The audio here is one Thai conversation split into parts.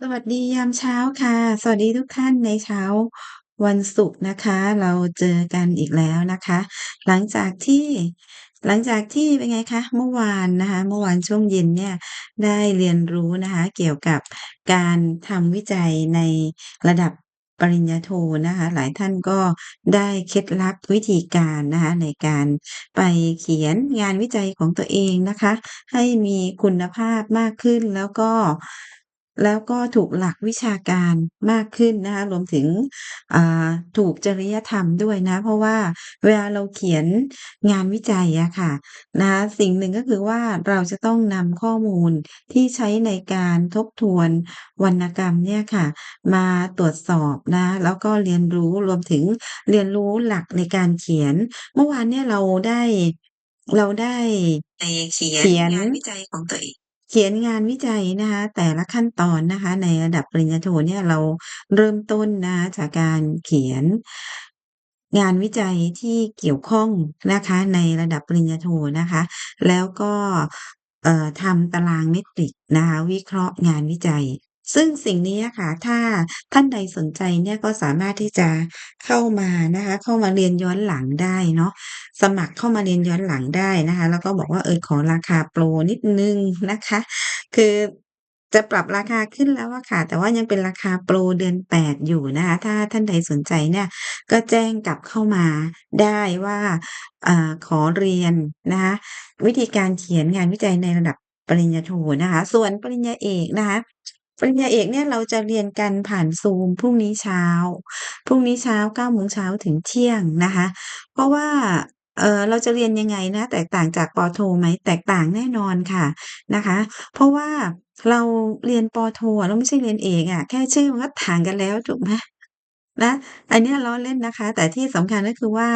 สวัสดียามเช้าค่ะ สวัสดีทุกท่านในเช้าวันศุกร์นะคะ เราเจอกันอีกแล้วนะคะ หลังจากที่หลังจากที่เป็นไงคะเมื่อวานนะคะเมื่อวานช่วงเย็นเนี่ยได้เรียนรู้นะคะเกี่ยวกับการทำวิจัยในระดับปริญญาโทนะคะ หลายท่านก็ได้เคล็ดลับวิธีการนะคะในการไปเขียนงานวิจัยของตัวเองนะคะ ให้มีคุณภาพมากขึ้นแล้วก็ แล้วก็ถูกหลักวิชาการมากขึ้นนะคะรวมถึงอ่าถูกจริยธรรมด้วยนะ เพราะว่าเวลาเราเขียนงานวิจัยอะค่ะนะคะสิ่งหนึ่งก็คือว่าเราจะต้องนำข้อมูลที่ใช้ในการทบทวนวรรณกรรมเนี่ยค่ะ มาตรวจสอบนะ แล้วก็เรียนรู้รวมถึงเรียนรู้หลักในการเขียน เมื่อวานเนี่ยเราได้เราได้ไปเขียนงานวิจัยของตัวเอง เขียนงานวิจัยนะคะแต่ละขั้นตอนนะคะในระดับปริญญาโทเนี่ยเราเริ่มต้นนะจากการเขียนงานวิจัยที่เกี่ยวข้องนะคะในระดับปริญญาโทนะคะ แล้วก็ทำตารางเมตริกนะคะวิเคราะห์งานวิจัย ซึ่งสิ่งนี้อะค่ะ ถ้าท่านใดสนใจเนี่ย ก็สามารถที่จะเข้ามานะคะ เข้ามาเรียนย้อนหลังได้เนาะ สมัครเข้ามาเรียนย้อนหลังได้นะคะ แล้วก็บอกว่า เออ ขอราคาโปรนิดหนึ่งนะคะ คือจะปรับราคาขึ้นแล้วอะค่ะ แต่ว่ายังเป็นราคาโปรเดือน 8 อยู่นะคะ ถ้าท่านใดสนใจเนี่ย ก็แจ้งกลับเข้ามาได้ว่า อ่า ขอเรียนนะคะ วิธีการเขียนงานวิจัยในระดับปริญญาโทนะคะ ส่วนปริญญาเอกนะคะ ปริญญาเอกเนี่ยเราจะเรียนกันผ่าน Zoom พรุ่งนี้เช้า พรุ่งนี้เช้า9โมงเช้าถึงเที่ยงนะคะ เพราะว่าเออเราจะเรียนยังไงนะ แตกต่างจากปอโทไหม?แตกต่างแน่นอนค่ะนะคะ เพราะว่าเราเรียนปอโทเราไม่ใช่เรียนเอกอะแค่ชื่อมันก็ต่างกันแล้วถูกไหม?นะอันนี้ล้อเล่นนะคะ แต่ที่สำคัญก็คือว่า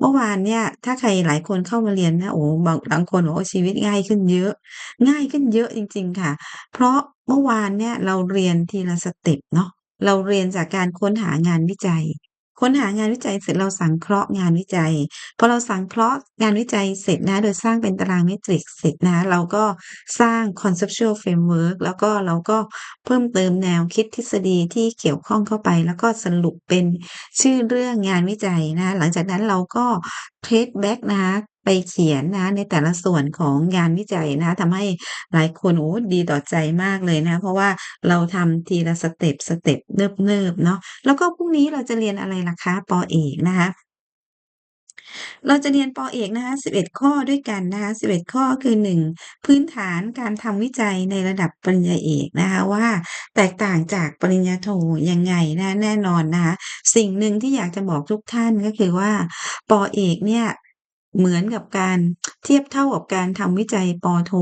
เมื่อวานเนี่ย ถ้าใครหลายคนเข้ามาเรียนนะโอ้โฮบางบางคนบอกว่าชีวิตง่ายขึ้นเยอะ ง่ายขึ้นเยอะจริง ๆ ค่ะ เพราะ เมื่อวานเนี่ยเราเรียนทีละสเต็ปเนาะ เราเรียนจากการค้นหางานวิจัย ค้นหางานวิจัยเสร็จเราสังเคราะห์งานวิจัย พอเราสังเคราะห์งานวิจัยเสร็จนะ โดยสร้างเป็นตารางเมตริกเสร็จนะ เราก็สร้าง conceptual framework แล้วก็เราก็เพิ่มเติมแนวคิดทฤษฎีที่เกี่ยวข้องเข้าไป แล้วก็สรุปเป็นชื่อเรื่องงานวิจัยนะ หลังจากนั้นเราก็ trace back นะ เขียนนะในแต่ละส่วนของงานวิจัยนะทำให้หลายคนโอ้ดีต่อใจมากเลยนะ เพราะว่าเราทำทีละสเต็ปสเต็ปเนิบๆเนาะแล้วก็พรุ่งนี้เราจะเรียนอะไรล่ะคะปอเอกนะคะเราจะเรียนปอ.เอกนะคะ11 ข้อด้วยกันนะคะ11 ข้อคือ 1 พื้นฐานการทำวิจัยในระดับปริญญาเอกนะคะว่าแตกต่างจากปริญญาโทยังไงนะแน่นอนนะคะสิ่งหนึ่งที่อยากจะบอกทุกท่านก็คือว่าปอ.เอกเนี่ย เหมือนกับการเทียบเท่ากับการทำวิจัยป.โท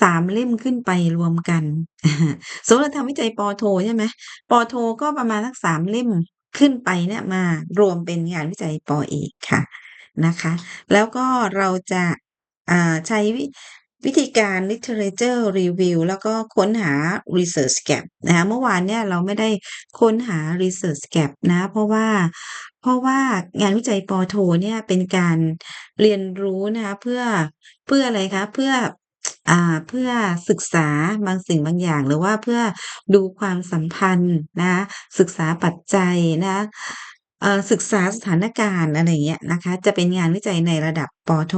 สามเล่มขึ้นไปรวมกันสมมติเราทำวิจัยป.โทใช่ไหมป.โทก็ประมาณสักสามเล่มขึ้นไปเนี่ยมารวมเป็นงานวิจัยป.เอกค่ะนะคะ แล้วก็เราจะใช้ วิธีการ literature review แล้วก็ค้นหา research gap นะคะเมื่อวานเนี่ยเราไม่ได้ค้นหา research gap นะเพราะว่าเพราะว่างานวิจัยป.โทเนี่ยเป็นการเรียนรู้นะคะเพื่อเพื่ออะไรคะเพื่ออ่าเพื่อศึกษาบางสิ่งบางอย่าง หรือว่าเพื่อดูความสัมพันธ์นะศึกษาปัจจัยนะศึกษาสถานการณ์อะไรเงี้ยนะคะ จะเป็นงานวิจัยในระดับ ป.โท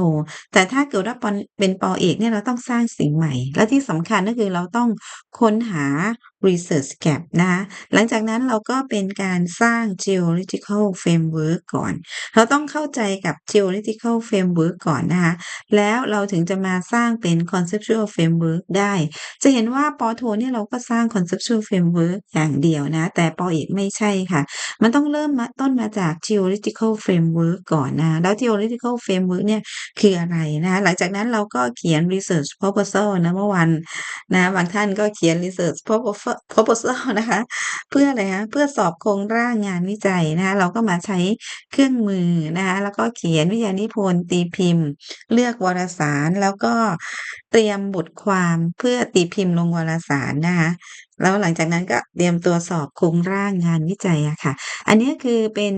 แต่ถ้าเกิดว่าเป็นป.เอกเนี่ยเราต้องสร้างสิ่งใหม่ และที่สำคัญก็คือเราต้องค้นหา research gap นะคะหลังจากนั้นเราก็เป็นการสร้าง theoretical framework ก่อน เราต้องเข้าใจกับ theoretical framework ก่อนนะคะแล้วเราถึงจะมาสร้างเป็น conceptual framework ได้ จะเห็นว่าป.โทเนี่ยเราก็สร้าง conceptual framework อย่างเดียวนะ แต่ป.เอกไม่ใช่ค่ะ มันต้องเริ่มมาต้นมาจาก theoretical framework ก่อนนะแล้ว theoretical framework เนี่ยคืออะไรนะคะหลังจากนั้นเราก็เขียน research proposal นะเมื่อวานนะบางท่านก็เขียน research propofa proposal นะคะ เพื่ออะไรคะเพื่อสอบโครงร่างงานวิจัยนะคะเราก็มาใช้เครื่องมือนะคะแล้วก็เขียนวิทยานิพนธ์ตีพิมพ์ เลือกวารสารแล้วก็เตรียมบทความเพื่อตีพิมพ์ลงวารสารนะคะ แล้วหลังจากนั้นก็เตรียมตัวสอบโครงร่างงานวิจัยอะค่ะ อันนี้คือเป็น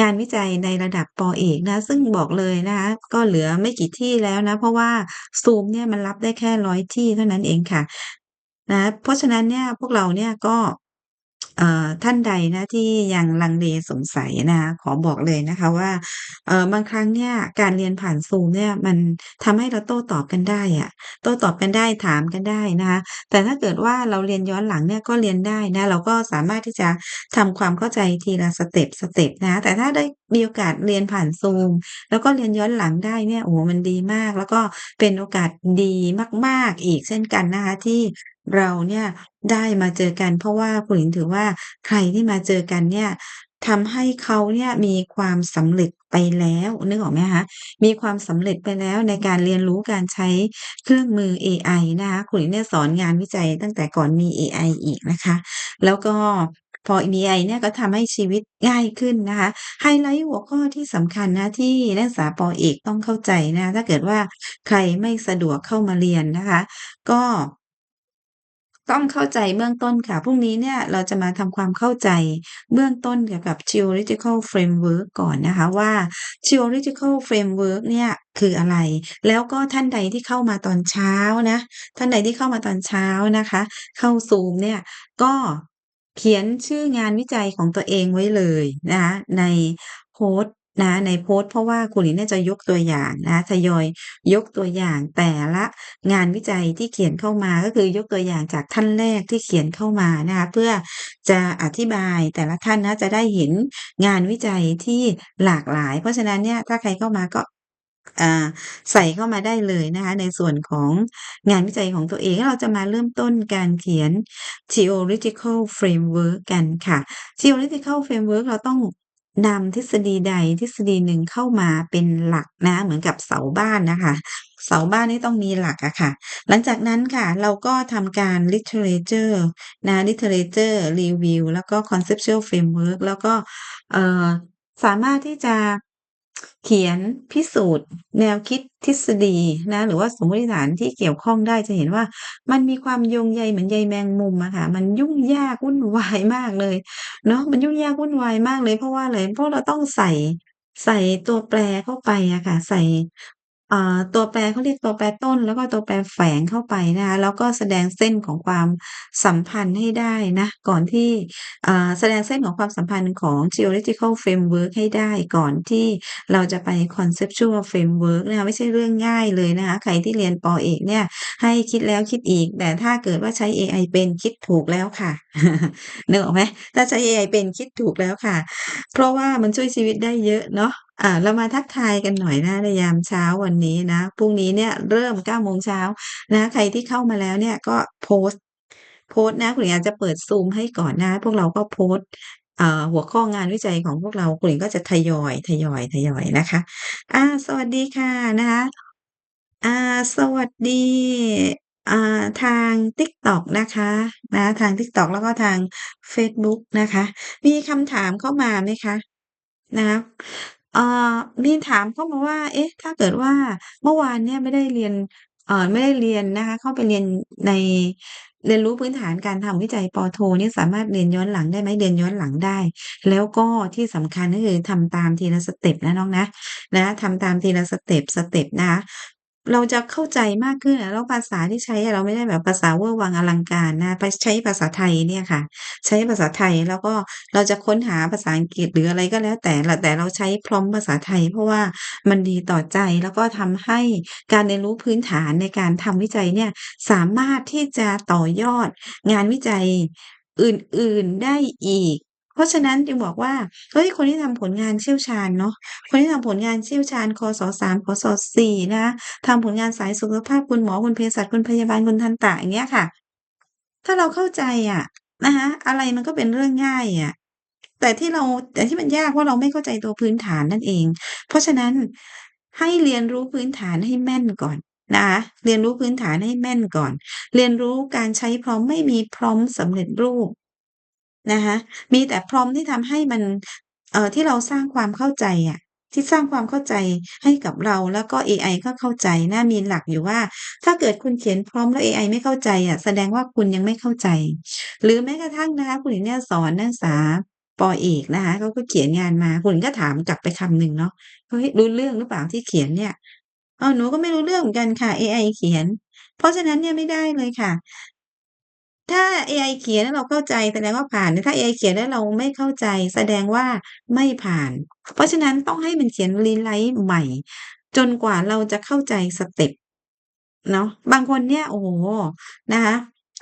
งานวิจัยในระดับปอ.เอกนะ ซึ่งบอกเลยนะคะก็เหลือไม่กี่ที่แล้วนะ เพราะว่าซูมเนี่ยมันรับได้แค่ร้อยที่เท่านั้นเองค่ะนะเพราะฉะนั้นเนี่ยพวกเราเนี่ยก็ เอ่อท่านใดนะที่ยังลังเลสงสัยนะคะขอบอกเลยนะคะว่า เอ่อ บางครั้งเนี่ยการเรียนผ่าน Zoom เนี่ยมันทำให้เราโต้ตอบกันได้อะ โต้ตอบกันได้ ถามกันได้นะคะ แต่ถ้าเกิดว่าเราเรียนย้อนหลังเนี่ยก็เรียนได้นะ เราก็สามารถที่จะทำความเข้าใจทีละสเต็ป สเต็ปนะคะ แต่ถ้าได้มีโอกาสเรียนผ่าน Zoom แล้วก็เรียนย้อนหลังได้เนี่ย โอ้โฮ มันดีมาก แล้วก็เป็นโอกาสดีมาก ๆ อีกเช่นกันนะคะที่ เราเนี่ยได้มาเจอกัน เพราะว่าคุณหญิงถือว่า ใครที่มาเจอกันเนี่ย ทำให้เขาเนี่ยมีความสำเร็จไปแล้ว นึกออกไหมคะ มีความสำเร็จไปแล้วในการเรียนรู้การใช้เครื่องมือเอไอนะคะ คุณหญิงเนี่ยสอนงานวิจัยตั้งแต่ก่อนมีเอไออีกนะคะ แล้วก็พอมีเอไอเนี่ยก็ทำให้ชีวิตง่ายขึ้นนะคะ ไฮไลต์หัวข้อที่สำคัญนะที่นักศึกษาปอ.เอกต้องเข้าใจนะ ถ้าเกิดว่าใครไม่สะดวกเข้ามาเรียนนะคะ ก็ ต้องเข้าใจเบื้องต้นค่ะ พรุ่งนี้เนี่ยเราจะมาทำความเข้าใจเบื้องต้นเกี่ยวกับ Theoretical Framework ก่อนนะคะว่า Theoretical Framework เนี่ยคืออะไร?แล้วก็ท่านใดที่เข้ามาตอนเช้านะ ท่านใดที่เข้ามาตอนเช้านะคะ เข้า Zoom เนี่ยก็เขียนชื่องานวิจัยของตัวเองไว้เลยนะคะในโพสต์ นะในโพสต์เพราะว่าคุณหญิงเนี่ยจะยกตัวอย่างนะทยอยยกตัวอย่างแต่ละงานวิจัยที่เขียนเข้ามาก็คือยกตัวอย่างจากท่านแรกที่เขียนเข้ามานะคะเพื่อจะอธิบายแต่ละท่านนะจะได้เห็นงานวิจัยที่หลากหลาย เพราะฉะนั้นเนี่ยถ้าใครเข้ามาก็อ่าใส่เข้ามาได้เลยนะคะในส่วนของงานวิจัยของตัวเองเราจะมาเริ่มต้นการเขียน Theoretical Framework กันค่ะ Theoretical Framework เราต้อง นำทฤษฎีใดทฤษฎีหนึ่งเข้ามาเป็นหลักนะ เหมือนกับเสาบ้านนะคะ เสาบ้านนี่ต้องมีหลักอะค่ะ หลังจากนั้นค่ะ เราก็ทำการ Literature นะ Literature Review แล้วก็ Conceptual Framework แล้วก็เอ่อสามารถที่จะ เขียนพิสูจน์ แนวคิดทฤษฎีนะ หรือว่าสมมติฐานที่เกี่ยวข้องได้จะเห็นว่า มันมีความโยงใยเหมือนใยแมงมุมอะค่ะ มันยุ่งยากวุ่นวายมากเลยเนาะมันยุ่งยากวุ่นวายมากเลย เพราะว่าอะไร?เพราะเราต้องใส่ใส่ตัวแปรเข้าไปอะค่ะ ใส่ อ่า ตัวแปรเขาเรียกตัวแปรต้น แล้วก็ตัวแปรแฝงเข้าไปนะคะ แล้วก็แสดงเส้นของความสัมพันธ์ให้ได้นะ ก่อนที่อ่าแสดงเส้นของความสัมพันธ์ของ Theoretical Framework ให้ได้ก่อนที่เราจะไป Conceptual Framework นะคะไม่ใช่เรื่องง่ายเลยนะคะ ใครที่เรียนปอ.เอกเนี่ย ให้คิดแล้วคิดอีก แต่ถ้าเกิดว่าใช้เอไอเป็นคิดถูกแล้วค่ะนึกออกไหม?ถ้าใช้เอไอเป็นคิดถูกแล้วค่ะ เพราะว่ามันช่วยชีวิตได้เยอะเนาะอ่า เรามาทักทายกันหน่อยนะในยามเช้าวันนี้นะ พรุ่งนี้เนี่ยเริ่ม 9 โมงเช้านะ ใครที่เข้ามาแล้วเนี่ยก็โพสต์ โพสต์นะ คุณหญิงอาจจะเปิด Zoom ให้ก่อนนะ พวกเราก็โพสต์อ่าหัวข้องานวิจัยของพวกเราคุณหญิงก็จะทยอย ทยอย ทยอยนะคะอาสวัสดีค่ะนะคะ อ่า สวัสดี อ่า ทาง TikTok นะคะนะ ทาง TikTok แล้วก็ทางเฟซบุ๊กนะคะ มีคำถามเข้ามาไหมคะ?นะคะ เอ่อ มีถามเข้ามาว่า เอ๊ะ ถ้าเกิดว่าเมื่อวานเนี่ยไม่ได้เรียน เอ่อ ไม่ได้เรียนนะคะ เข้าไปเรียนใน เรียนรู้พื้นฐานการทำวิจัย ป.โทนี่สามารถเรียนย้อนหลังได้ไหม?เรียนย้อนหลังได้ แล้วก็ที่สำคัญ ก็คือทำตามทีละสเต็ปนะน้องนะ นะ ทำตามทีละสเต็ป สเต็ปนะคะ เราจะเข้าใจมากขึ้นอะ แล้วภาษาที่ใช้อะเราไม่ได้แบบภาษาเวอร์วังอลังการนะคะ ไป ใช้ภาษาไทยเนี่ยค่ะ ใช้ภาษาไทย แล้วก็เราจะค้นหาภาษาอังกฤษ หรืออะไรก็แล้วแต่ลแต่เราใช้ Prompt ภาษาไทย เพราะว่ามันดีต่อใจ แล้วก็ทำให้การเรียนรู้พื้นฐานในการทำวิจัยเนี่ย สามารถที่จะต่อยอดงานวิจัยอื่น ๆ ได้อีก เพราะฉะนั้นจึงบอกว่าเฮ้ยคนที่ทำผลงานเชี่ยวชาญเนาะคนที่ทำผลงานเชี่ยวชาญคศ.3คศ.4นะคะทำผลงานสายสุขภาพคุณหมอคุณเภสัชคุณพยาบาลคุณทันตะอย่างเงี้ยค่ะ ถ้าเราเข้าใจอะนะคะอะไรมันก็เป็นเรื่องง่ายอะแต่ที่เราแต่ที่มันยากเพราเราไม่เข้าใจตัวพื้นฐานนั่นเอง เพราะฉะนั้นให้เรียนรู้พื้นฐานให้แม่นก่อนนะคะเรียนรู้พื้นฐานให้แม่นก่อน เรียนรู้การใช้ Prompt ไม่มี Prompt สำเร็จรูป นะคะมีแต่ Prompt ที่ทำให้มันเอ่อที่เราสร้างความเข้าใจอะที่สร้างความเข้าใจให้กับเราแล้วก็เอไอก็เข้าใจนะมีหลักอยู่ว่า ถ้าเกิดคุณเขียน Prompt แล้วเอไอไม่เข้าใจอะแสดงว่าคุณยังไม่เข้าใจ หรือแม้กระทั่งนะคะคุณเนี่ยสอนนักศึกษาป.เอกนะคะเขาก็เขียนงานมาคุณก็ถามกลับไปคำหนึ่งเนาะ"เฮ้ยรู้เรื่องหรือเปล่าที่เขียนเนี่ย?""เออหนูก็ไม่รู้เรื่องเหมือนกันค่ะเอไอเขียน"เพราะฉะนั้นเนี่ยไม่ได้เลยค่ะ ถ้าเอไอเขียนแล้วเราเข้าใจแสดงว่าผ่าน ถ้าเอไอเขียนแล้วเราไม่เข้าใจ แสดงว่าไม่ผ่าน เพราะฉะนั้นต้องให้มันเขียน rewrite ใหม่ จนกว่าเราจะเข้าใจสเต็ปเนาะบางคนเนี่ยโอ้โฮนะคะ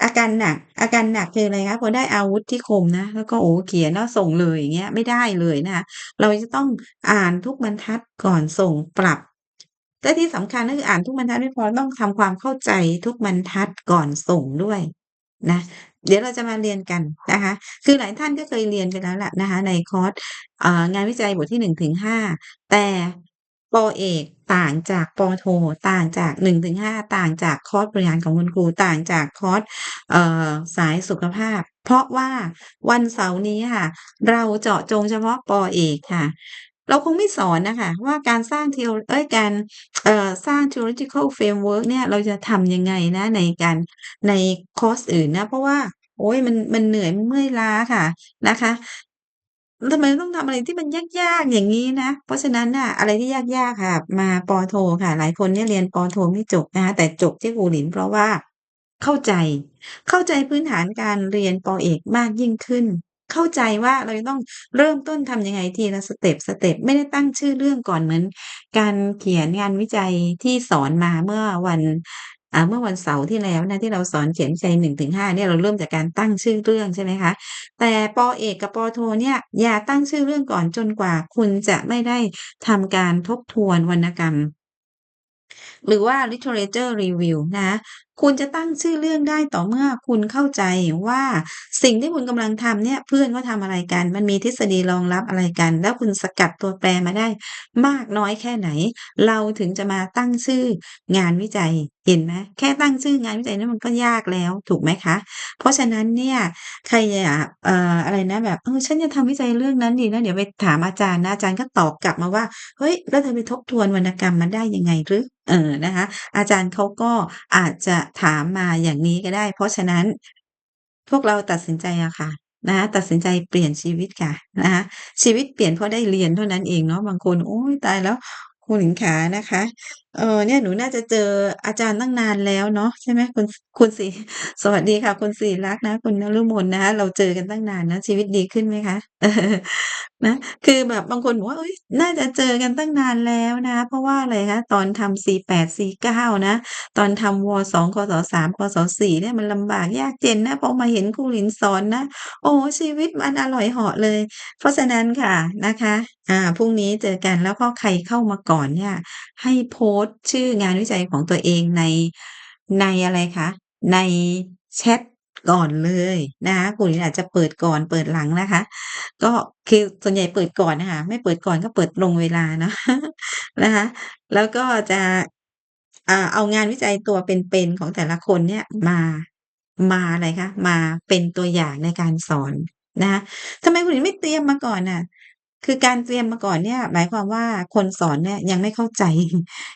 อาการหนัก อาการหนักคืออะไรคะพอได้อาวุธที่คมนะ แล้วก็โอ้เขียนแล้วส่งเลยอย่างเงี้ยไม่ได้เลยนะคะเราจะต้องอ่านทุกบรรทัดก่อนส่งปรับและที่สำคัญก็คืออ่านทุกบรรทัดไม่พอต้องทำความเข้าใจทุกบรรทัดก่อนส่งด้วย นะเดี๋ยวเราจะมาเรียนกันนะคะ คือหลายท่านก็เคยเรียนไปแล้วแหละนะคะ ในคอร์สงานวิจัยบทที่1-5แต่ปเอกต่างจากปโท ต่างจาก1-5ต่างจากคอร์สบริหารของคุณครูต่างจากคอร์สสายสุขภาพ เพราะว่าวันเสาร์นี้ค่ะ เราเจาะจงเฉพาะปเอกค่ะ เราคงไม่สอนนะคะว่าการสร้าง theo เอ๊ยการเอ่อสร้าง theoretical framework เนี่ยเราจะทำยังไงนะในการในคอร์สอื่นนะ เพราะว่า โอ๊ยมันมันเหนื่อยมันเมื่อยล้าค่ะนะคะทำไมต้องทำอะไรที่มันยากๆอย่างงี้นะ เพราะฉะนั้นน่ะอะไรที่ยากๆค่ะ มาปอโทค่ะ หลายคนเนี่ยเรียนปอโทไม่จบนะคะแต่จบที่ครูหลินเพราะว่าเข้าใจ เข้าใจพื้นฐานการเรียนปอเอกมากยิ่งขึ้น เข้าใจว่าเราจะต้องเริ่มต้นทำยังไงทีละสเต็ปสเต็ปไม่ได้ตั้งชื่อเรื่องก่อนเหมือน การเขียนงานวิจัยที่สอนมาเมื่อวันอ่าเมื่อวันเสาร์ที่แล้วนะที่เราสอนเขียนวิจัย1-5เนี่ยเราเริ่มจากการตั้งชื่อเรื่องใช่ไหมคะ แต่ปอเอกกับปอโทเนี่ยอย่าตั้งชื่อเรื่องก่อนจนกว่า คุณจะไม่ได้ทำการทบทวนวรรณกรรม หรือว่า literature review นะ คุณจะตั้งชื่อเรื่องได้ต่อเมื่อคุณเข้าใจว่าสิ่งที่คุณกำลังทำเนี่ยเพื่อนเขาทำอะไรกัน มันมีทฤษฎีรองรับอะไรกัน แล้วคุณสกัดตัวแปรมาได้ มากน้อยแค่ไหน เราถึงจะมาตั้งชื่องานวิจัย เห็นไหมแค่ตั้งชื่องานวิจัยนี่ยมันก็ยากแล้วถูกไหมคะ เพราะฉะนั้นเนี่ยใครอยากเอ่ออะไรนะแบบเออฉันจะทำวิจัยเรื่องนั้นดีนะเดี๋ยวไปถามอาจารย์นะอาจารย์ก็ตอบกลับมาว่า"เฮ้ยแล้วเธอไปทบทวนวรรณกรรมมาได้ยังไงหรือ?"เออนะคะอาจารย์เขาก็อาจจะถามมาอย่างนี้ก็ได้ เพราะฉะนั้นพวกเราตัดสินใจอะค่ะนะคะตัดสินใจเปลี่ยนชีวิตค่ะนะคะชีวิตเปลี่ยนเพราะได้เรียนเท่านั้นเองเนาะบางคนโอ๊ยตายแล้ว ครูหลินขานะคะ เออ เนี่ยหนูน่าจะเจออาจารย์ตั้งนานแล้วเนาะใช่ไหมคุณคุณสิสวัสดีค่ะ คุณสิริรักษ์นะคุณนฤมลนะคะเราเจอกันตั้งนานนะชีวิตดีขึ้นไหมคะ?นะ คือแบบบางคนบอกว่า"เฮ้ยน่าจะเจอกันตั้งนานแล้วนะ"เพราะว่าอะไรคะตอนทำ48 49นะ ตอนทำว.2คศ3คศ4เนี่ยมันลำบากยากเย็นนะพอมาเห็นครูหลินสอนนะโอ้ชีวิตมันอร่อยเหาะเลย เพราะฉะนั้นค่ะนะคะ อ่าพรุ่งนี้เจอกันแล้วก็ใครเข้ามาก่อนเนี่ย ให้โพสต์ชื่องานวิจัยของตัวเองในในอะไรคะ ในแชตก่อนเลยนะคะครูหลินอาจจะเปิดก่อนเปิดหลังนะคะ ก็คือส่วนใหญ่เปิดก่อนนะคะไม่เปิดก่อนก็เปิดตรงเวลานะนะคะ แล้วก็จะเอางานวิจัยตัวเป็นๆของแต่ละคนเนี่ยมามาอะไรคะมาเป็นตัวอย่างในการสอนนะคะทำไมครูหลินไม่เตรียมมาก่อนน่ะ คือการเตรียมมาก่อนเนี่ย หมายความว่าคนสอนเนี่ยยังไม่เข้าใจ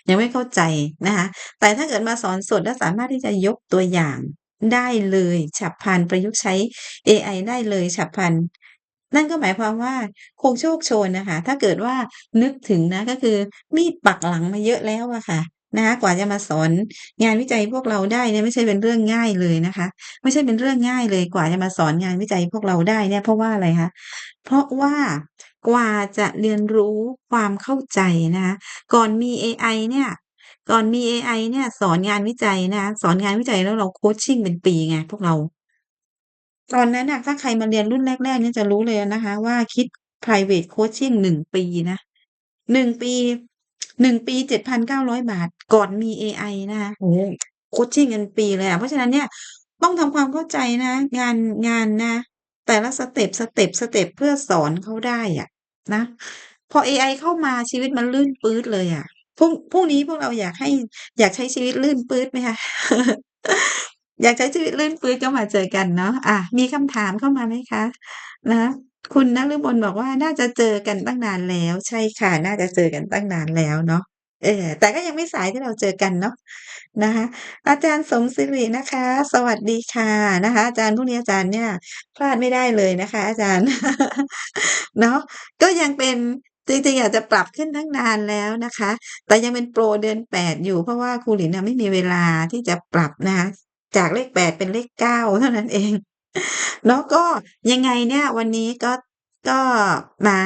ยังไม่เข้าใจนะคะ แต่ถ้าเกิดมาสอนสด แล้วสามารถที่จะยกตัวอย่างได้เลย ฉับพลัน ประยุกต์ใช้เอไอได้เลยฉับพลัน นั่นก็หมายความว่าคงโชคโชนนะคะ ถ้าเกิดว่านึกถึงนะ ก็คือมีดปักหลังมาเยอะแล้วอะค่ะ นะคะกว่าจะมาสอนงานวิจัยพวกเราได้เนี่ยไม่ใช่เป็นเรื่องง่ายเลยนะคะ ไม่ใช่เป็นเรื่องง่ายเลยกว่าจะมาสอนงานวิจัยพวกเราได้เนี่ยเพราะว่าอะไรคะเพราะว่ากว่าจะเรียนรู้ความเข้าใจนะคะก่อนมีเอไอเนี่ยก่อนมีเอไอเนี่ยสอนงานวิจัยนะคะสอนงานวิจัยแล้วเรา coaching เป็นปีไงพวกเรา ตอนนั้นนะถ้าใครมาเรียนรุ่นแรกๆเนี่ยจะรู้เลยนะคะ ว่าคิดไพรเวต coaching 1ปี นะ1ปี1ปี7,900บาท ก่อนมีเอไอนะคะโอ้โฮ coaching กันปีเลยอะเพราะฉะนั้นเนี่ยต้องทำความเข้าใจนะ งานงานนะ แต่ละสเต็ปสเต็ปสเต็ปเพื่อสอนเขาได้อะนะ พอเอไอเข้ามาชีวิตมันลื่นปื๊ดเลยอะพรุ่งพรุ่งนี้พวกเราอยากให้อยากใช้ชีวิตลื่นปื๊ดไหมคะ?อยากใช้ชีวิตลื่นปื๊ดก็มาเจอกันเนาะอามีคำถามเข้ามาไหมคะ?นะ คุณนฤมลบอกว่า"น่าจะเจอกันตั้งนานแล้ว"ใช่ค่ะ น่าจะเจอกันตั้งนานแล้วเนาะ เออ แต่ก็ยังไม่สายที่เราเจอกันเนาะ นะคะ อาจารย์สมศิรินะคะ สวัสดีค่ะ นะคะ อาจารย์ พรุ่งนี้อาจารย์เนี่ยพลาดไม่ได้เลยนะคะอาจารย์ เนาะ ก็ยังเป็น จริง ๆอะจะปรับขึ้นตั้งนานแล้วนะคะ แต่ยังเป็นโปรเดือน 8 อยู่ เพราะว่าครูหลินน่ะไม่มีเวลาที่จะปรับนะคะ จากเลข 8 เป็นเลข 9 เท่านั้น เอง เนาะ ก็ยังไงเนี่ยวันนี้ก็ ก็มา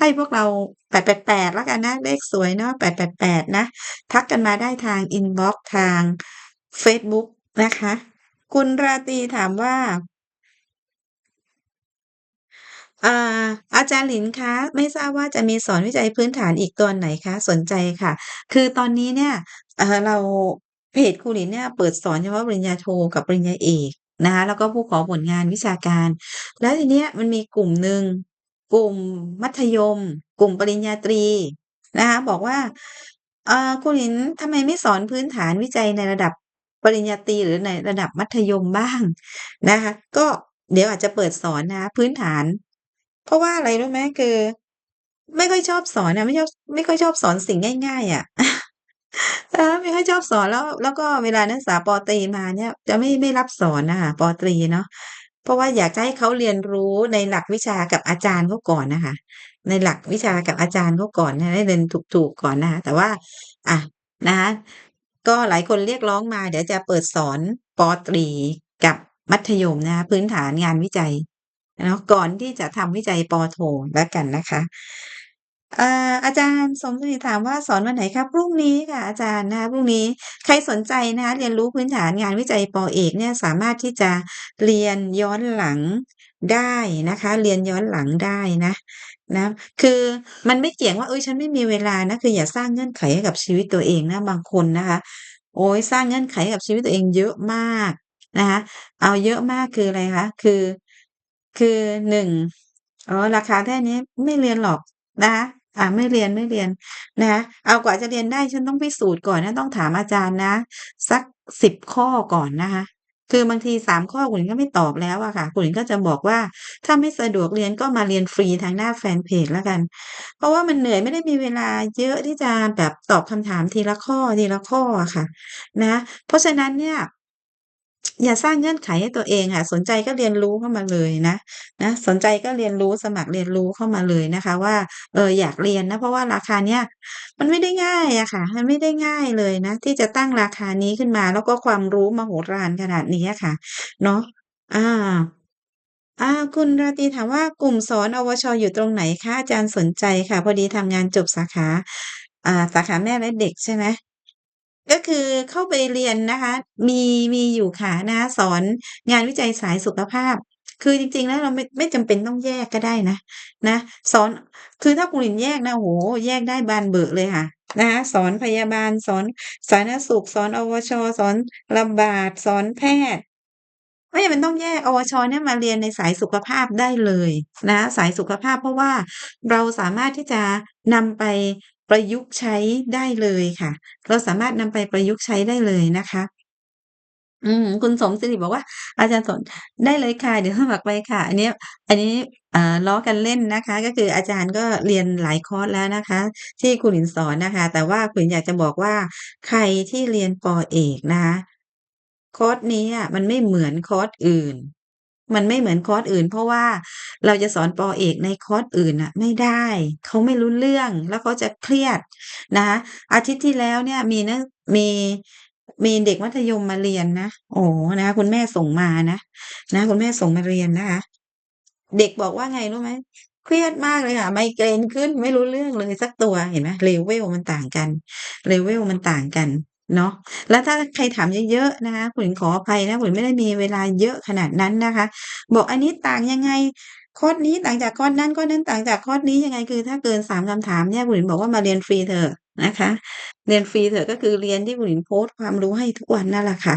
ให้พวกเรา 888 แล้วกันนะ เลขสวยเนาะ 888 นะ ทักกันมาได้ทางอินบ็อกซ์ทางเฟซบุ๊กนะคะ คุณราตรีถามว่าอาอาจารย์หลินคะไม่ทราบว่าจะมีสอนวิจัยพื้นฐานอีกตอนไหนคะ?สนใจค่ะ คือตอนนี้เนี่ยเเราเพจครูหลินเนี่ยเปิดสอนเฉพาะปริญญาโทกับปริญญาเอก นะคะแล้วก็ผู้ขอผลงานวิชาการ แล้วทีเนี้ยมันมีกลุ่มหนึ่งกลุ่มมัธยม กลุ่มปริญญาตรีนะคะบอกว่าเออครูหลินทำไมไม่สอนพื้นฐานวิจัยในระดับปริญญาตรีหรือในระดับมัธยมบ้างนะคะก็เดี๋ยวอาจจะเปิดสอนนะะพื้นฐาน เพราะว่าอะไรรู้ไหม?คือ ไม่ค่อยชอบสอนอะไม่ชอบไม่ค่อยชอบสอนสิ่งง่าย ๆอะ เออไม่ค่อยชอบสอนแล้ว แล้วก็เวลานักศึกษา ป.ตรี มาเนี่ย จะไม่ ไม่รับสอนน่ะค่ะ ป.ตรี เนาะ เพราะว่าอยากจะให้เขาเรียนรู้ในหลักวิชากับอาจารย์เขาก่อนน่ะค่ะ ในหลักวิชากับอาจารย์เขาก่อนนะให้เรียนถูก ๆ ก่อนนะคะ แต่ว่า อะ นะคะ ก็หลายคนเรียกร้องมา เดี๋ยวจะเปิดสอน ป.ตรี กับมัธยมนะคะ พื้นฐานงานวิจัย เนาะ ก่อนที่จะทำวิจัย ป.โท แล้วกันนะคะ อ่า อาจารย์สมศรีถามว่า สอนวันไหนคะ?พรุ่งนี้ค่ะอาจารย์นะคะ พรุ่งนี้ใครสนใจนะคะ เรียนรู้พื้นฐานงานวิจัย ป.เอก เนี่ย สามารถที่จะเรียนย้อนหลังได้นะคะ เรียนย้อนหลังได้นะ นะ คือมันไม่เกี่ยงว่า เฮ้ย ฉันไม่มีเวลานะ คืออย่าสร้างเงื่อนไขให้กับชีวิตตัวเองนะ บางคนนะคะ โอ๊ย สร้างเงื่อนไขให้กับชีวิตตัวเองเยอะมากนะคะ เอาเยอะมากคืออะไรคะ?คือ คือ 1 อ๋อ ราคาแค่นี้ไม่เรียนหรอก นะคะ อ่าไม่เรียนๆนะคะ เอากว่าจะเรียนได้ฉันต้องพิสูจน์ก่อนนะ ต้องถามอาจารย์นะ สัก 10 ข้อก่อนนะคะ คือบางที 3 ข้อคุณหญิงก็ไม่ตอบแล้วอะค่ะ คุณหญิงก็จะบอกว่า ถ้าไม่สะดวกเรียนก็มาเรียนฟรีทางหน้าแฟนเพจแล้วกัน เพราะว่ามันเหนื่อย ไม่ได้มีเวลาเยอะที่จะแบบตอบคำถามทีละข้อ ทีละข้ออะค่ะ นะ เพราะฉะนั้นเนี่ย อย่าสร้างเงื่อนไขให้ตัวเองค่ะ สนใจก็เรียนรู้เข้ามาเลยนะนะสนใจก็เรียนรู้สมัครเรียนรู้เข้ามาเลยนะคะ ว่าเอออยากเรียนนะ เพราะว่าราคาเนี้ยมันไม่ได้ง่ายอะค่ะ มันไม่ได้ง่ายเลยนะ ที่จะตั้งราคานี้ขึ้นมา แล้วก็ความรู้มโหฬารขนาดนี้ค่ะ เนาะอ่า อ่า คุณราตรีถามว่ากลุ่มสอนอวช.อยู่ตรงไหนคะ?อาจารย์สนใจค่ะ พอดีทำงานจบสาขา อ่า สาขาแม่และเด็กใช่ไหม ก็คือเข้าไปเรียนนะคะ มีมีอยู่ค่ะนะสอนงานวิจัยสายสุขภาพ คือจริง ๆ แล้วเราไม่ไม่จำเป็นต้องแยกก็ได้นะนะสอนคือถ้าครูหลินแยกนะโอ้โฮแยกได้บานเบอะเลยค่ะนะคะสอนพยาบาลสอนสาธารณสุข สอนอวช.สอนระบาดสอนแพทย์ไม่จำเป็นต้องแยกอวช.เนี่ยมาเรียนในสายสุขภาพได้เลยนะคะสายสุขภาพเพราะว่าเราสามารถที่จะนำไป ประยุกต์ใช้ได้เลยค่ะ เราสามารถนำไปประยุกต์ใช้ได้เลยนะคะ อืม คุณสมสิริบอกว่า อาจารย์สอนได้เลยค่ะ เดี๋ยวสมัครไปค่ะ อันนี้ อันนี้อ่าล้อกันเล่นนะคะ ก็คืออาจารย์ก็เรียนหลายคอร์สแล้วนะคะ ที่ครูหลินสอนนะคะ แต่ว่าครูหลินอยากจะบอกว่าใครที่เรียนปอ.เอกนะคะคอร์สนี้อะมันไม่เหมือนคอร์สอื่น มันไม่เหมือนคอร์สอื่น เพราะว่าเราจะสอนปอ.เอกในคอร์สอื่นน่ะไม่ได้ เขาไม่รู้เรื่องแล้วเขาจะเครียดนะอาทิตย์ที่แล้วเนี่ยมีนักมีมีเด็กมัธยมมาเรียนนะโอ้นะคุณแม่ส่งมานะนะ คุณแม่ส่งมาเรียนนะคะเด็กบอกว่าไงรู้ไหม?เครียดมากเลยค่ะไมเกรนขึ้นไม่รู้เรื่องเลยสักตัวเห็นไหม level มันต่างกัน level มันต่างกัน เนาะ แล้วถ้าใครถามเยอะๆนะคะครูหญิงขออภัยนะครูหญิงไม่ได้มีเวลาเยอะขนาดนั้นนะคะ บอกอันนี้ต่างยังไง?คอนี้ต่างจากคอนั้นคอนั้นต่างจากคอนี้ยังไง?คือ ถ้าเกิน3คำถามเนี่ยครูหญิงบอกว่ามาเรียนฟรีเถอะนะคะ เรียนฟรีเถอะก็คือเรียนที่ครูหญิงโพสต์ความรู้ให้ทุกวันนั่นแหละค่ะ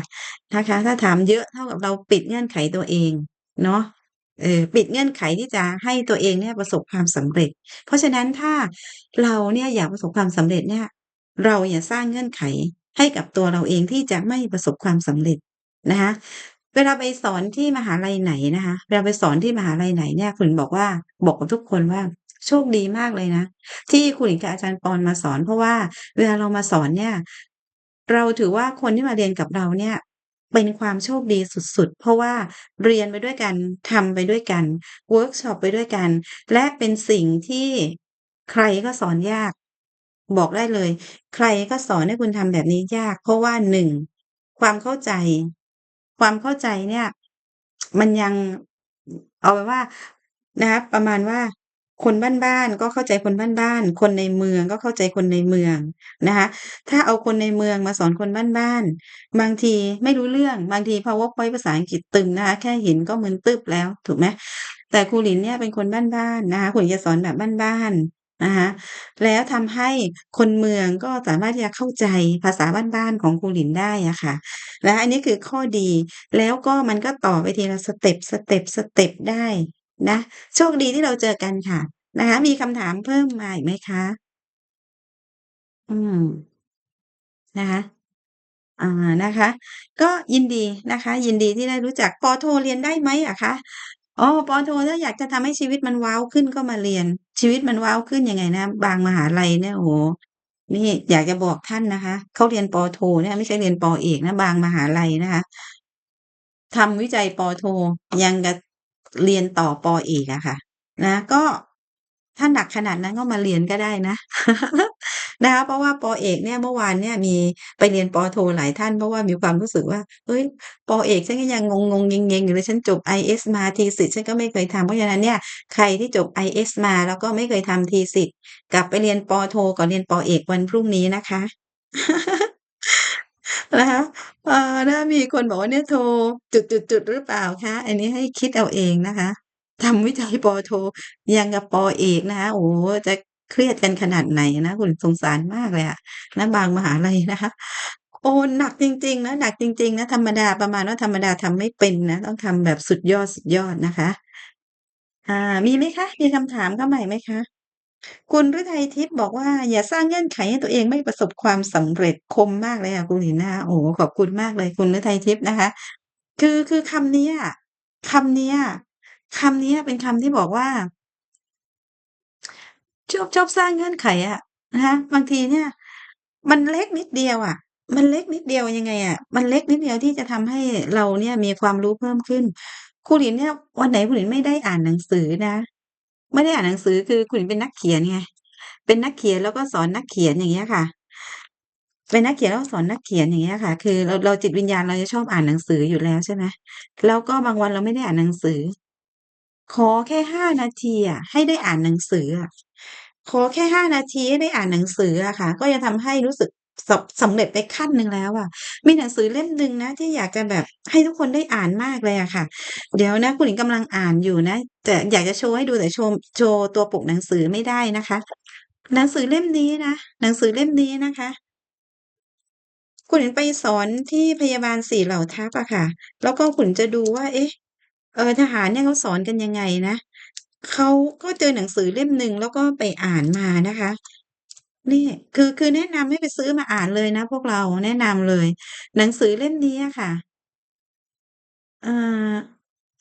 นะคะ ถ้าถามเยอะเท่ากับเราปิดเงื่อนไขตัวเองเนาะเออปิดเงื่อนไขที่จะให้ตัวเองเนี่ยประสบความสำเร็จ เพราะฉะนั้นถ้าเราเนี่ยอยากประสบความสำเร็จเนี่ย เราอย่าสร้างเงื่อนไข ให้กับตัวเราเองที่จะไม่ประสบความสำเร็จนะคะเวลาไปสอนที่มหาลัยไหนนะคะเวลาไปสอนที่มหาลัยไหนเนี่ยครูหญิงบอกว่าบอกกับทุกคนว่าโชคดีมากเลยนะ ที่ครูหญิงกับอาจารย์ปอนมาสอน เพราะว่าเวลาเรามาสอนเนี่ย เราถือว่าคนที่มาเรียนกับเราเนี่ยเป็นความโชคดีสุดๆ เพราะว่าเรียนไปด้วยกันทำไปด้วยกันเวิร์กช็อปไปด้วยกัน และเป็นสิ่งที่ใครก็สอนยาก บอกได้เลย ใครก็สอนให้คุณทำแบบนี้ยาก เพราะว่า 1 ความเข้าใจ ความเข้าใจเนี่ย มันยัง เอาเป็นว่านะคะ ประมาณว่า คนบ้าน ๆ ก็เข้าใจคนบ้าน ๆ คนในเมืองก็เข้าใจคนในเมืองนะคะ ถ้าเอาคนในเมืองมาสอนคนบ้าน ๆ บางทีไม่รู้เรื่อง บางที PowerPoint ภาษาอังกฤษตึงนะคะ แค่เห็นก็มึนตึ๊บแล้ว ถูกไหม แต่ครูหลินเนี่ยเป็นคนบ้าน ๆ นะคะ ครูหลินจะสอนแบบบ้าน ๆ นะคะแล้วทำให้คนเมืองก็สามารถที่จะเข้าใจภาษาบ้านๆของครูหลินได้อะค่ะและอันนี้คือข้อดี แล้วก็มันก็ต่อไปทีละสเต็ปสเต็ปสเต็ปได้นะโชคดีที่เราเจอกันค่ะนะคะ มีคำถามเพิ่มมาอีกไหมคะ?อืมนะคะอ่านะคะ ก็ยินดีนะคะ ยินดีที่ได้รู้จักป.โทเรียนได้ไหมเหรอคะ? อ๋อป.โทถ้าอยากจะทำให้ชีวิตมันว้าวขึ้นก็มาเรียน ชีวิตมันว้าวขึ้นยังไงนะ บางมหาลัยเนี่ยโอ้โฮ นี่อยากจะบอกท่านนะคะ เขาเรียนปอ.โทเนี่ยไม่ใช่เรียนปอ.เอกนะ บางมหาลัยนะคะ ทำวิจัยปอ.โท ยังกับเรียนต่อปอ.เอกอะค่ะ นะ ก็ ถ้าหนักขนาดนั้นก็มาเรียนก็ได้นะ นะคะเพราะว่าปอ.เอกเนี่ยเมื่อวานเนี่ยมีไปเรียนปอ.โทหลายท่านเพราะว่ามีความรู้สึกว่าเฮ้ยปอ.เอกฉันก็ยังงงๆเงงๆอยู่เลยฉันจบ IS มา Thesis ฉันก็ไม่เคยทำเพราะฉะนั้นเนี่ยใครที่จบ IS มาแล้วก็ไม่เคยทำ Thesis กลับไปเรียนปอ.โทก่อนเรียนปอ.เอกวันพรุ่งนี้นะคะนะคะเอ่อถ้ามีคนบอกว่าเนี่ยโทรจุดๆๆหรือเปล่าคะ?อันนี้ให้คิดเอาเองนะคะทำวิจัยปอ.โทยังกับปอ.เอกนะคะโอ้จะ เครียดกันขนาดไหนนะคุณสงสารมากเลยอะนะบางมหาลัยนะคะโอ้หนักจริงๆนะหนักจริง ๆ นะธรรมดาประมาณว่าธรรมดาทำไม่เป็นนะต้องทำแบบสุดยอดๆนะคะ อ่า มีไหมคะ?มีคำถามเข้ามาอีกไหมคะ?คุณฤทัยทิพย์บอกว่า"อย่าสร้างเงื่อนไขให้ตัวเองไม่ประสบความสำเร็จ"คมมากเลยอะคุณหินนะคะโอ้ขอบคุณมากเลยคุณฤทัยทิพย์นะคะ คือคือคำเนี้ยคำเนี้ยคำนี้เป็นคำที่บอกว่า ชอบชอบสร้างเงื่อนไขอะนะคะบางทีเนี่ย มันเล็กนิดเดียวอะมันเล็กนิดเดียวยังไงอะมันเล็กนิดเดียวที่จะทำให้เราเนี่ยมีความรู้เพิ่มขึ้นครูหลินเนี่ยวันไหนครูหลินไม่ได้อ่านหนังสือนะ ไม่ได้อ่านหนังสือคือครูหลินเป็นนักเขียนไงเป็นนักเขียนแล้วก็สอนนักเขียนอย่างเงี้ยค่ะเป็นนักเขียนแล้วสอนนักเขียนอย่างเงี้ยค่ะ คือเราเราจิตวิญญาณเราจะชอบอ่านหนังสืออยู่แล้วใช่ไหมแล้วก็บางวันเราไม่ได้อ่านหนังสือ ขอแค่ 5 นาทีอะให้ได้อ่านหนังสืออะ ขอแค่ 5 นาทีให้ได้อ่านหนังสืออะค่ะ ก็จะทำให้รู้สึกสำ สำเร็จไปขั้นหนึ่งแล้วอะ มีหนังสือเล่มหนึ่งนะที่อยากจะแบบให้ทุกคนได้อ่านมากเลยอะค่ะ เดี๋ยวนะครูหลินกำลังอ่านอยู่นะ แต่อยากจะโชว์ให้ดู แต่โชว์ โชว์ตัวปกหนังสือไม่ได้นะคะ หนังสือเล่มนี้นะ หนังสือเล่มนี้นะคะครูหลินไปสอนที่พยาบาล4เหล่าทัพอะค่ะ แล้วก็ครูหลินจะดูว่า เอ๊ะ เออ ทหารเนี่ยเขาสอนกันยังไงนะ เขาก็เจอหนังสือเล่มหนึ่ง แล้วก็ไปอ่านมานะคะ นี่ คือ คือแนะนำให้ไปซื้อมาอ่านเลยนะพวกเรา แนะนำเลย หนังสือเล่มนี้อะค่ะ เอ่อ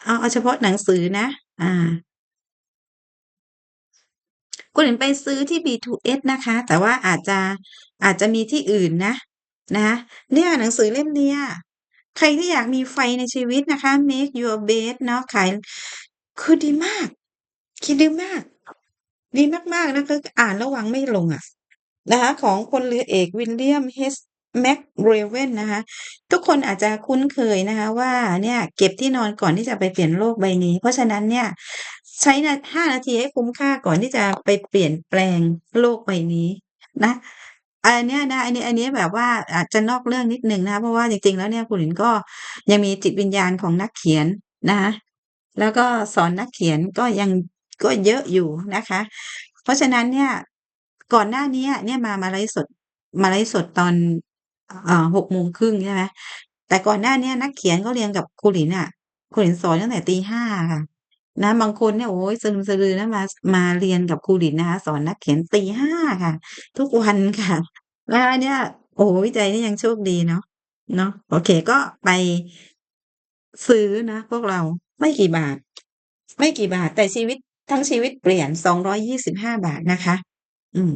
เอา เอาเฉพาะหนังสือนะ อาครูหลินไปซื้อที่ B2S นะคะ แต่ว่าอาจจะ อาจจะมีที่อื่นนะ นะคะ เนี่ยหนังสือเล่มเนี้ย ใครที่อยากมีไฟในชีวิตนะคะ Make Your Bed เนาะขาย คือดีมากคือดีมาก ดีมากๆนะคะอ่านแล้ววางไม่ลงอะนะคะของพลเรือเอก William H. McRaven นนะคะ ทุกคนอาจจะคุ้นเคยนะคะ ว่าเนี่ยเก็บที่นอนก่อนที่จะไปเปลี่ยนโลกใบนี้ เพราะฉะนั้นเนี่ย ใช้นา5นาทีให้คุ้มค่าก่อนที่จะไปเปลี่ยนแปลงโลกใบนี้นะ อันเนี้ยนะอันนี้อันนี้แบบว่าอาจจะนอกเรื่องนิดหนึ่งนะเพราะว่าจริงๆแล้วเนี่ยครูหลินก็ยังมีจิตวิญญาณของนักเขียนนะคะแล้วก็สอนนักเขียนก็ยังก็เยอะอยู่นะคะ เพราะฉะนั้นเนี่ยก่อนหน้านี้เนี่ยมามาไลฟ์สดมาไลฟ์สดตอนอ่า6:30ใช่ไหมแต่ก่อนหน้านี้นักเขียนเขาเรียนกับครูหลินอะครูหลินสอนตั้งแต่5:00อะค่ะ นะบางคนเนี่ยโอ้โฮสะลึมสลือนะมามาเรียนกับครูหลินนะคะ สอนนักเขียน5:00ค่ะ ทุกวันค่ะแล้วอันเนี้ยโอ้โฮวิจัยนี่ยังโชคดีเนาะเนาะโอเคก็ไปซื้อนะ พวกเราไม่กี่บาท ไม่กี่บาท แต่ชีวิตทั้งชีวิตเปลี่ยน225บห้าบาทนะคะ อืม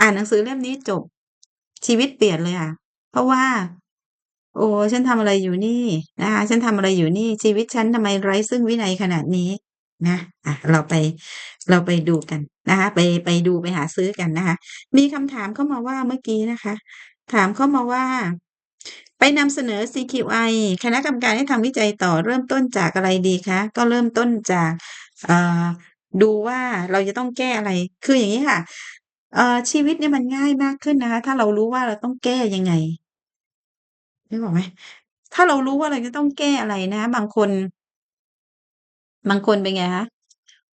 อ่านหนังสือเล่มนี้จบ ชีวิตเปลี่ยนเลยค่ะ เพราะว่า โอ้ฉันทำอะไรอยู่นี่นะคะฉันทำอะไรอยู่นี่ ชีวิตฉันทำไมไร้ซึ่งวินัยขนาดนี้ นะอะเราไปเราไปดูกันนะคะ ไปไปดูไปหาซื้อกันนะคะ มีคำถามเข้ามาว่าเมื่อกี้นะคะ ถามเข้ามาว่า ไปนำเสนอ CQI คณะกรรมการให้ทำวิจัยต่อเริ่มต้นจากอะไรดีคะก็เริ่มต้นจากดูว่าเราจะต้องแก้อะไร คืออย่างงี้ค่ะชีวิตเนี่ยมันง่ายมากขึ้นนะคะ ถ้าเรารู้ว่าเราต้องแก้ยังไงนึกออกไหม?ถ้าเรารู้ว่าเราจะต้องแก้อะไรนะ บางคน บางคนเป็นไงคะ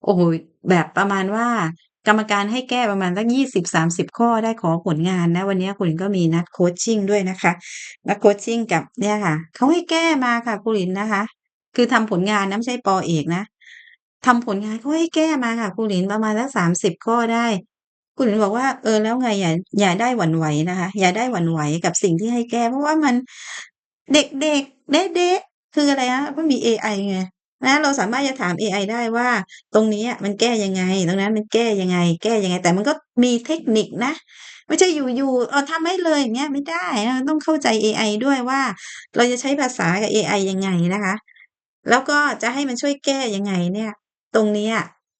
โอ้โฮแบบประมาณว่า กรรมการให้แก้ประมาณสัก20-30ข้อได้ขอผลงานนะ วันนี้คุณหญิงก็มีนัด coaching ด้วยนะคะ นัด coaching กับเนี่ยค่ะ เขาให้แก้มาค่ะคุณหญิงนะคะ คือทำผลงานนะไม่ใช่ปอ.เอกนะทำผลงานเขาให้แก้มาค่ะคุณหญิงประมาณสัก30ข้อได้คุณหญิงบอกว่า"เออแล้วไงอย่าอย่าได้หวั่นไหวนะคะ อย่าได้หวั่นไหวกับสิ่งที่ให้แก้"เพราะว่ามันเด็กๆเด๊ะๆคืออะไรคะก็มีเอไอไง นะเราสามารถจะถามเอไอได้ว่า ตรงนี้มันแก้ยังไง ตรงนั้นมันแก้ยังไง แก้ยังไง แต่มันก็มีเทคนิคนะ ไม่ใช่อยู่ๆเออทำให้เลยอย่างเงี้ยไม่ได้นะต้องเข้าใจเอไอด้วยว่า เราจะใช้ภาษากับเอไอยังไงนะคะ แล้วก็จะให้มันช่วยแก้ยังไงเนี่ย ตรงนี้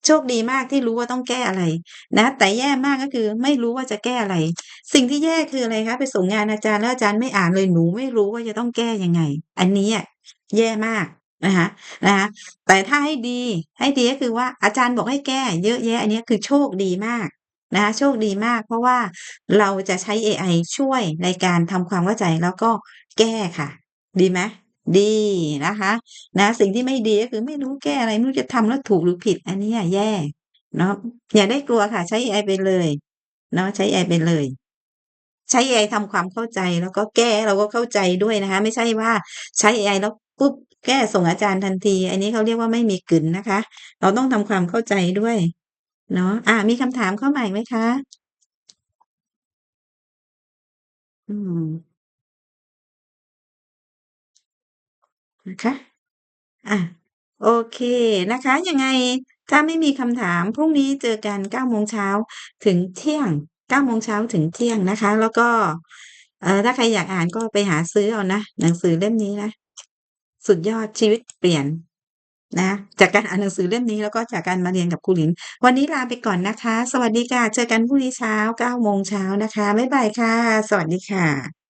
โชคดีมากที่รู้ว่าต้องแก้อะไร นะ แต่แย่มากก็คือไม่รู้ว่าจะแก้อะไร สิ่งที่แย่คืออะไรคะไปส่งงานอาจารย์แล้วอาจารย์ไม่อ่านเลยหนูไม่รู้ว่าจะต้องแก้ยังไง อันนี้แย่มาก นะคะ นะคะ แต่ถ้าให้ดี ให้ดีก็คือว่าอาจารย์บอกให้แก้เยอะแยะ อันเนี้ยคือโชคดีมากนะคะโชคดีมาก เพราะว่าเราจะใช้เอไอช่วยในการทำความเข้าใจแล้วก็แก้ค่ะ ดีไหม?ดีนะคะ นะ สิ่งที่ไม่ดีก็คือไม่รู้แก้อะไรไม่รู้จะทำแล้วถูกหรือผิด อันนี้แย่เนาะอย่าได้กลัวค่ะ ใช้เอไอไปเลยเนาะใช้เอไอไปเลย ใช้เอไอทำความเข้าใจแล้วก็แก้เราก็เข้าใจด้วยนะคะ ไม่ใช่ว่าใช้เอไอแล้วปุ๊บ แก้ส่งอาจารย์ทันที อันนี้เขาเรียกว่าไม่มีกึ๋นนะคะ เราต้องทำความเข้าใจด้วย เนาะอามีคำถามเข้ามาอีกไหมคะ?อืมนะคะอาโอเคนะคะ ยังไงถ้าไม่มีคำถามพรุ่งนี้เจอกัน9โมงเช้าถึงเที่ยง9โมงเช้าถึงเที่ยงนะคะ แล้วก็เอ่อถ้าใครอยากอ่านก็ไปหาซื้อเอานะหนังสือเล่มนี้นะ สุดยอดชีวิตเปลี่ยนนะ จากการอ่านหนังสือเล่มนี้แล้วก็จากการมาเรียนกับครูหลิน วันนี้ลาไปก่อนนะคะ สวัสดีค่ะ เจอกันพรุ่งนี้เช้า9โมงเช้านะคะบ๊ายบายค่ะ สวัสดีค่ะ